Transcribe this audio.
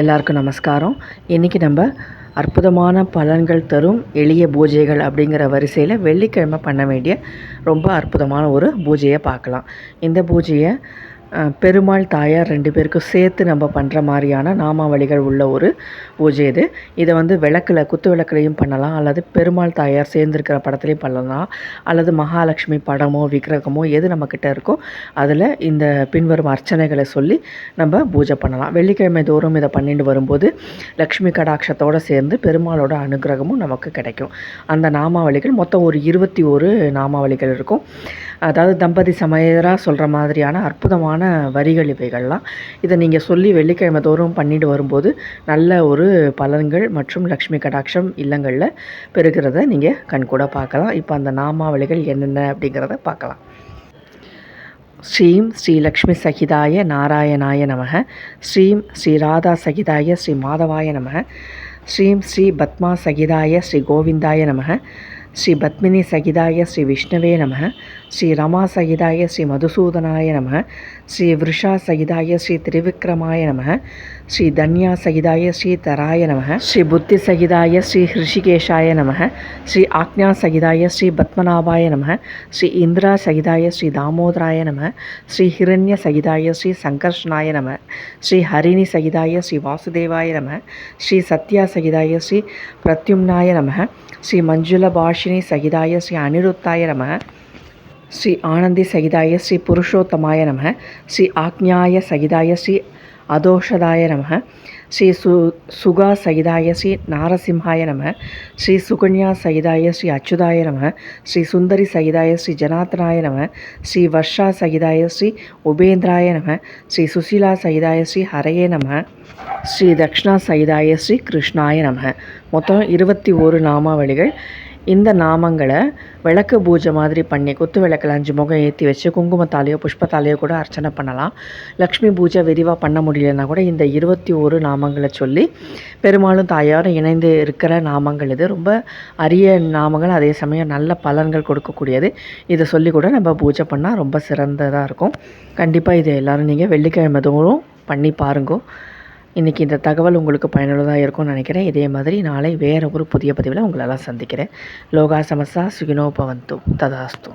எல்லாருக்கும் நமஸ்காரம். இன்றைக்கி நம்ம அற்புதமான பலன்கள் தரும் எளிய பூஜைகள் அப்படிங்கிற வரிசையில் வெள்ளிக்கிழமை பண்ண வேண்டிய ரொம்ப அற்புதமான ஒரு பூஜையை பார்க்கலாம். இந்த பூஜையை பெருமாள் தாயார் ரெண்டு பேருக்கும் சேர்த்து நம்ம பண்ணுற மாதிரியான நாமாவளிகள் உள்ள ஒரு பூஜை இது. இதை வந்து விளக்கில் குத்து விளக்குலையும் பண்ணலாம். அல்லது பெருமாள் தாயார் சேர்ந்துருக்கிற படத்துலையும் பண்ணலாம். அல்லது மகாலட்சுமி படமோ விக்கிரகமோ எது நம்மக்கிட்ட இருக்கோ அதில் இந்த பின்வரும் அர்ச்சனைகளை சொல்லி நம்ம பூஜை பண்ணலாம். வெள்ளிக்கிழமை தோறும் இதை பண்ணிட்டு வரும்போது லக்ஷ்மி கடாட்சத்தோடு சேர்ந்து பெருமாளோட அனுகிரகமும் நமக்கு கிடைக்கும். அந்த நாமாவளிகள் மொத்தம் ஒரு இருபத்தி ஒரு நாமாவளிகள் இருக்கும். அதாவது தம்பதி சமையராக சொல்கிற மாதிரியான அற்புதமான வரிகள் இவைகள்லாம். இதை நீங்கள் சொல்லி வெள்ளிக்கிழமை தோறும் பண்ணிட்டு வரும்போது நல்ல ஒரு பலன்கள் மற்றும் லக்ஷ்மி கடாட்சம் இல்லங்களில் பெறுகிறத நீங்கள் கண்கூட பார்க்கலாம். இப்போ அந்த நாமாவளிகள் என்னென்ன அப்படிங்கிறத பார்க்கலாம். ஸ்ரீம் ஸ்ரீ லக்ஷ்மி சகிதாய நாராயணாய நமக. ஸ்ரீம் ஸ்ரீ ராதா சகிதாய ஸ்ரீ மாதவாய நமக. ஸ்ரீம் ஸ்ரீ பத்மா சகிதாய ஸ்ரீ கோவிந்தாய நமக. ஸ்ரீ பத்மினி சகிதாய ஸ்ரீ விஷ்ணவே நம ஸ்ரீ ரமா சகிதாய ஸ்ரீ மதுசூதனாய நம ஸ்ரீ விருஷா சகிதாய ஸ்ரீ திரிவிக்ரமாய நம ஸ்ரீ தன்யா சகிதாய ஸ்ரீ தராய நம ஸ்ரீ புத்தி சகிதாய ஸ்ரீ ஹிருஷிகேஷாய நம ஸ்ரீ ஆக்ஞா சகிதாய ஸ்ரீ பத்மநாபாய நம ஸ்ரீ இந்திரா சகிதாய ஸ்ரீ தாமோதராய நம ஸ்ரீ ஹிரண்ய சகிதாய ஸ்ரீ சங்கர்ஷனாய நம ஸ்ரீ ஹரிணி சகிதாய ஸ்ரீ வாசுதேவாய நம ஸ்ரீ சத்யா சகிதாய ஸ்ரீ பிரத்யும்னாய நம ஸ்ரீ மஞ்சுள தர்ஷினி சகிதாய ஸ்ரீ அனிருத்தாய நம ஸ்ரீ ஆனந்தி சகிதாய ஸ்ரீ புருஷோத்தமாய நம ஸ்ரீ ஆக்ஞாய சகிதாய ஸ்ரீ அதோஷதாய நம ஸ்ரீ சு சுகா சகிதாய ஸ்ரீ நாரசிம்ஹாய நம ஸ்ரீ சுகன்யா சகிதாய ஸ்ரீ அச்சுதாய நம ஸ்ரீ சுந்தரி சகிதாய ஸ்ரீ ஜனார்த்தனாய நம ஸ்ரீ வர்ஷா சகிதாய ஸ்ரீ உபேந்திராய நம ஸ்ரீ சுசீலா சகிதாய ஸ்ரீ ஹரையே நம ஸ்ரீ தக்ஷணா சகிதாய ஸ்ரீ கிருஷ்ணாய நம மொத்தம் இருபத்தி ஓரு நாமாவளிகள். இந்த நாமங்களை விளக்கு பூஜை மாதிரி பண்ணி குத்து விளக்கில் அஞ்சு முகம் ஏற்றி வச்சு குங்குமத்தாலேயோ புஷ்பத்தாலேயோ கூட அர்ச்சனை பண்ணலாம். லக்ஷ்மி பூஜை விரிவாக பண்ண முடியலன்னா கூட இந்த இருபத்தி ஒரு நாமங்களை சொல்லி பெருமாளும் தாயாரும் இணைந்து இருக்கிற நாமங்கள் இது. ரொம்ப அரிய நாமங்கள் அதே சமயம் நல்ல பலன்கள் கொடுக்கக்கூடியது. இதை சொல்லி கூட நம்ம பூஜை பண்ணால் ரொம்ப சிறந்ததாக இருக்கும். கண்டிப்பாக இதை எல்லோரும் நீங்கள் வெள்ளிக்கிழமை தோறும் பண்ணி பாருங்கோ. இன்றைக்கி இந்த தகவல் உங்களுக்கு பயனுள்ளதாக இருக்கும்னு நினைக்கிறேன். இதே மாதிரி நாளை வேறு ஒரு புதிய பதிவில் உங்களெல்லாம் சந்திக்கிறேன். லோகா சமஸ்தா சுகினோபவந்தும் ததாஸ்து.